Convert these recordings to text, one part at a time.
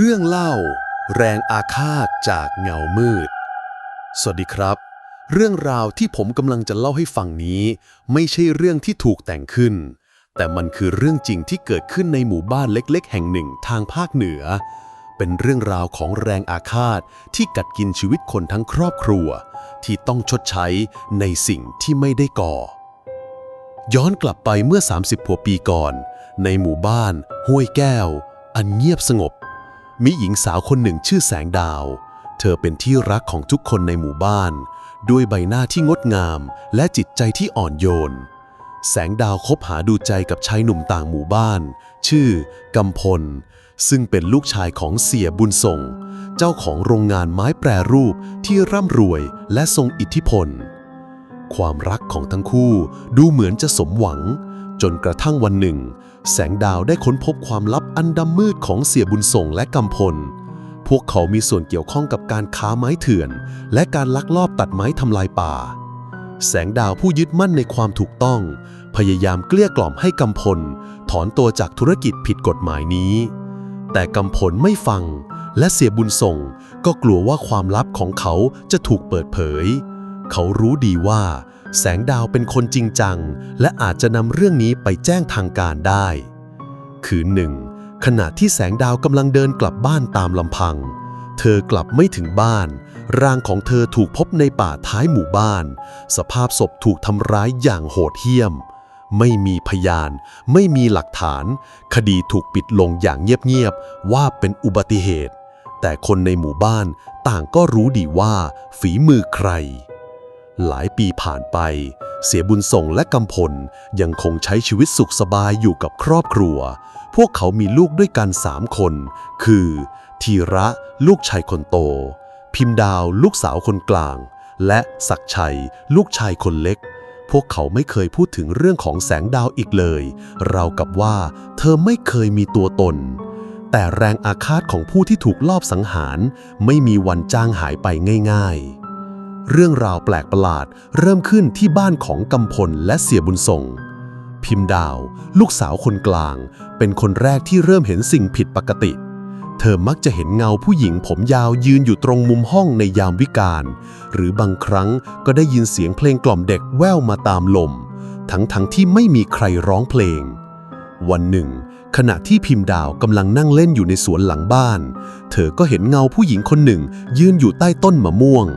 เรื่องเล่า แรงอาฆาตจากเงามืด สวัสดีครับ เรื่องราวที่ผมกำลังจะเล่าให้ฟังนี้ ไม่ใช่เรื่องที่ถูกแต่งขึ้น แต่มันคือเรื่องจริงที่เกิดขึ้นในหมู่บ้านเล็ก ๆ แห่งหนึ่งทางภาคเหนือ เป็นเรื่องราวของแรงอาฆาตที่กัดกินชีวิตคนทั้งครอบครัว ที่ต้องชดใช้ในสิ่งที่ไม่ได้ก่อ ย้อนกลับไปเมื่อ 30กว่าปีก่อน ในหมู่บ้าน ห้วยแก้ว อันเงียบสงบ มีหญิงสาวคนหนึ่งชื่อแสงดาว เธอเป็นที่รักของทุกคนในหมู่บ้าน ด้วยใบหน้าที่งดงามและจิตใจที่อ่อนโยน แสงดาวคบหาดูใจกับชายหนุ่มต่างหมู่บ้าน ชื่อกำพล ซึ่งเป็นลูกชายของเสียบุญส่ง เจ้าของโรงงานไม้แปรรูปที่ร่ำรวยและทรงอิทธิพล ความรักของทั้งคู่ดูเหมือนจะสมหวัง จนกระทั่งวันหนึ่ง แสงดาวได้ค้นพบความลับอันดำมืดของเสียบุญส่งและกำพล พวกเขามีส่วนเกี่ยวข้องกับการค้าไม้เถื่อน และการลักลอบตัดไม้ทำลายป่า แสงดาวผู้ยึดมั่นในความถูกต้อง พยายามเกลี้ยกล่อมให้กำพล ถอนตัวจากธุรกิจผิดกฎหมายนี้ แต่กำพลไม่ฟัง และเสียบุญส่งก็กลัวว่าความลับของเขาจะถูกเปิดเผย เขารู้ดีว่า แสงดาวเป็นคนจริงจัง และอาจจะนำเรื่องนี้ไปแจ้งทางการได้ คืนหนึ่ง ขณะที่แสงดาวกำลังเดินกลับบ้านตามลำพัง เธอกลับไม่ถึงบ้าน ร่างของเธอถูกพบในป่าท้ายหมู่บ้าน สภาพศพถูกทำร้ายอย่างโหดเหี้ยม ไม่มีพยาน ไม่มีหลักฐาน คดีถูกปิดลงอย่างเงียบๆว่าเป็นอุบัติเหตุ แต่คนในหมู่บ้านต่างก็รู้ดีว่าฝีมือใคร หลายปีผ่านไป เสียบุญส่งและกำพลยังคงใช้ชีวิตสุขสบายอยู่กับครอบครัว พวกเขามีลูกด้วยกันสามคน คือ ธีระลูกชายคนโต พิมพ์ดาวลูกสาวคนกลาง และศักชัย ลูกชายคนเล็ก พวกเขาไม่เคยพูดถึงเรื่องของแสงดาวอีกเลย เรากับว่าเธอไม่เคยมีตัวตน แต่แรงอาฆาตของผู้ที่ถูกลอบสังหาร ไม่มีวันจางหายไปง่าย ๆ เรื่องราวแปลกประหลาด เริ่มขึ้นที่บ้านของกำพลและเสียบุญส่ง พิมพ์ดาว ลูกสาวคนกลาง เป็นคนแรกที่เริ่มเห็นสิ่งผิดปกติ เธอมักจะเห็นเงาผู้หญิงผมยาวยืนอยู่ตรงมุมห้องในยามวิกาลหรือบางครั้งก็ได้ยินเสียงเพลงกล่อมเด็กแว่วมาตามลม ทั้งๆทที่ไม่มีใครร้องเพลง วันหนึ่ง ขณะที่พิมพ์ดาวกำลังนั่งเล่นอยู่ในสวนหลังบ้าน เธอก็เห็นเงาผู้หญิงคนหนึ่งยืนอยู่ใต้ต้นมะม่วง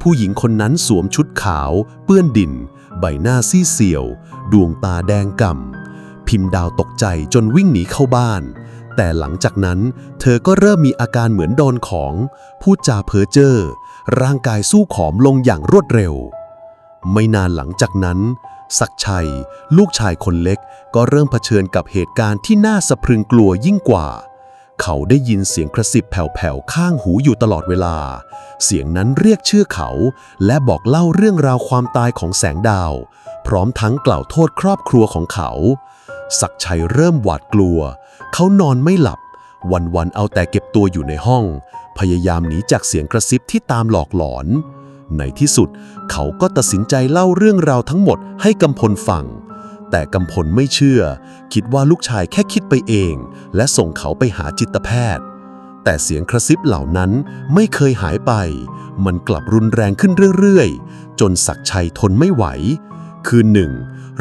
ผู้หญิงคนนั้นสวมชุดขาว เปื้อนดิน ใบหน้าซีเซียว ดวงตาแดงก่ำ พิมพ์ดาวตกใจจนวิ่งหนีเข้าบ้าน แต่หลังจากนั้น เธอก็เริ่มมีอาการเหมือนโดนของ พูดจาเพ้อเจ้อ ร่างกายสู้ผอมลงอย่างรวดเร็ว ไม่นานหลังจากนั้น ศักชัย ลูกชายคนเล็กก็เริ่มเผชิญกับเหตุการณ์ที่น่าสะพรึงกลัวยิ่งกว่า เขาได้ยินเสียงกระซิบแผ่วๆข้างหูอยู่ตลอดเวลา เสียงนั้นเรียกชื่อเขา และบอกเล่าเรื่องราวความตายของแสงดาว พร้อมทั้งกล่าวโทษครอบครัวของเขา ศักชัยเริ่มหวาดกลัว เขานอนไม่หลับ วันๆเอาแต่เก็บตัวอยู่ในห้อง พยายามหนีจากเสียงกระซิบที่ตามหลอกหลอน ในที่สุด เขาก็ตัดสินใจเล่าเรื่องราวทั้งหมดให้กำพลฟัง แต่กำพลไม่เชื่อ คิดว่าลูกชายแค่คิดไปเอง และส่งเขาไปหาจิตแพทย์ แต่เสียงกระซิบเหล่านั้นไม่เคยหายไป มันกลับรุนแรงขึ้นเรื่อยๆ จนศักชัยทนไม่ไหว คืนหนึ่ง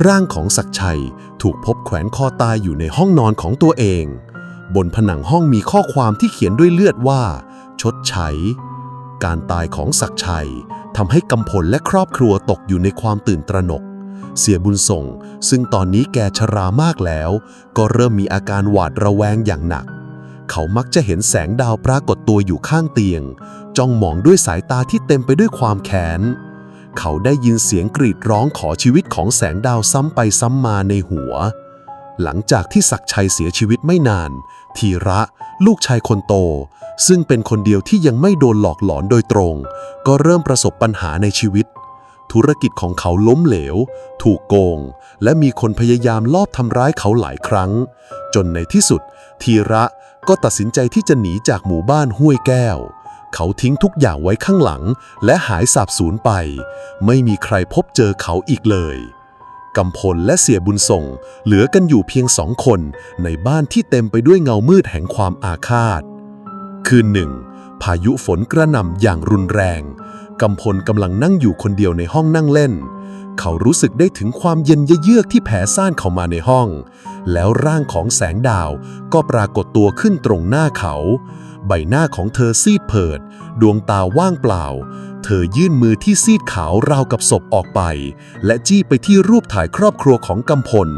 ร่างของศักชัยถูกพบแขวนคอตายอยู่ในห้องนอนของตัวเอง บนผนังห้องมีข้อความที่เขียนด้วยเลือดว่า ชดใช้การตายของศักชัยทำให้กำพลและครอบครัวตกอยู่ในความตื่นตระหนก เสียบุญส่ง ซึ่งตอนนี้แกชรามากแล้ว ก็เริ่มมีอาการหวาดระแวงอย่างหนัก เขามักจะเห็นแสงดาวปรากฏตัวอยู่ข้างเตียง จ้องมองด้วยสายตาที่เต็มไปด้วยความแค้น เขาได้ยินเสียงกรีดร้องขอชีวิตของแสงดาวซ้ำไปซ้ำมาในหัว หลังจากที่ศักชัยเสียชีวิตไม่นานธีระ ลูกชายคนโต ซึ่งเป็นคนเดียวที่ยังไม่โดนหลอกหลอนโดยตรง ก็เริ่มประสบปัญหาในชีวิต ธุรกิจของเขาล้มเหลว ถูกโกง และมีคนพยายามลอบทำร้ายเขาหลายครั้ง จนในที่สุดธีระก็ตัดสินใจที่จะหนีจากหมู่บ้านห้วยแก้ว เขาทิ้งทุกอย่างไว้ข้างหลัง และหายสาบสูญไป ไม่มีใครพบเจอเขาอีกเลยกำพลและเสียบุญส่ง เหลือกันอยู่เพียงสองคนในบ้านที่เต็มไปด้วยเงามืดแห่งความอาฆาต คืนหนึ่ง พายุฝนกระหน่ำอย่างรุนแรง กำพลกำลังนั่งอยู่คนเดียวในห้องนั่งเล่น เขารู้สึกได้ถึงความเย็นเยือกที่แผ่ซ่านเข้ามาในห้อง แล้วร่างของแสงดาวก็ปรากฏตัวขึ้นตรงหน้าเขา ใบหน้าของเธอซีดเผิด ดวงตาว่างเปล่า เธอยื่นมือที่ซีดขาวราวกับศพออกไป และจี้ไปที่รูปถ่ายครอบครัวของกำพล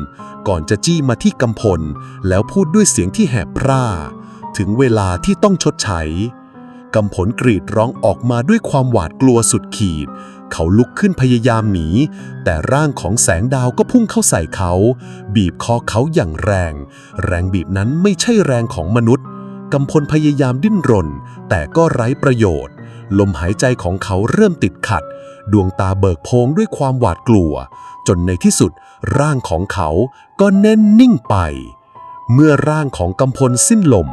ก่อนจะจี้มาที่กำพล แล้วพูดด้วยเสียงที่แหบพร่า ถึงเวลาที่ต้องชดใช้ กำผลกรีดร้องออกมาด้วยความหวาดกลัวสุดขีด เขาลุกขึ้นพยายามหนี แต่ร่างของแสงดาวก็พุ่งเข้าใส่เขา บีบคอเขาอย่างแรง แรงบีบนั้นไม่ใช่แรงของมนุษย์กำพลพยายามดิ้นรน แต่ก็ไร้ประโยชน์ ลมหายใจของเขาเริ่มติดขัด ดวงตาเบิกโพงด้วยความหวาดกลัว จนในที่สุด ร่างของเขาก็แน่นนิ่งไป เมื่อร่างของกำพลสิ้นลม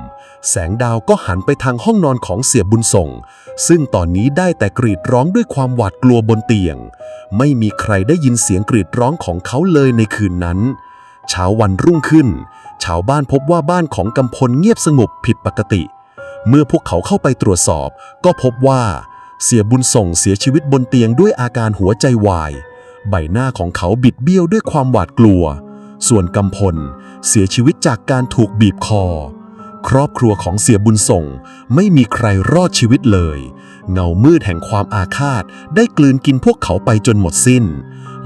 แสงดาวก็หันไปทางห้องนอนของเสียบุญส่ง ซึ่งตอนนี้ได้แต่กรีดร้องด้วยความหวาดกลัวบนเตียง ไม่มีใครได้ยินเสียงกรีดร้องของเขาเลยในคืนนั้น เช้าวันรุ่งขึ้น ชาวบ้านพบว่าบ้านของกำพลเงียบสงบผิดปกติ เมื่อพวกเขาเข้าไปตรวจสอบ ก็พบว่า เสียบุญส่งเสียชีวิตบนเตียงด้วยอาการหัวใจวาย ใบหน้าของเขาบิดเบี้ยวด้วยความหวาดกลัว ส่วนกำพลเสียชีวิตจากการถูกบีบคอ ครอบครัวของเสียบุญส่ง ไม่มีใครรอดชีวิตเลย เงามืดแห่งความอาฆาต ได้กลืนกินพวกเขาไปจนหมดสิ้น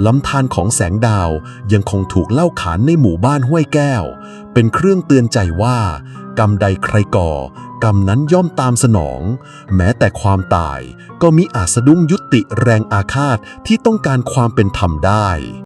ลำธารของแสงดาวยังคงถูกเล่าขานในหมู่บ้านห้วยแก้ว เป็นเครื่องเตือนใจว่า กรรมใดใครก่อ กรรมนั้นย่อมตามสนอง แม้แต่ความตายก็มิอาจสะดุ้งยุติแรงอาฆาตที่ต้องการความเป็นธรรมได้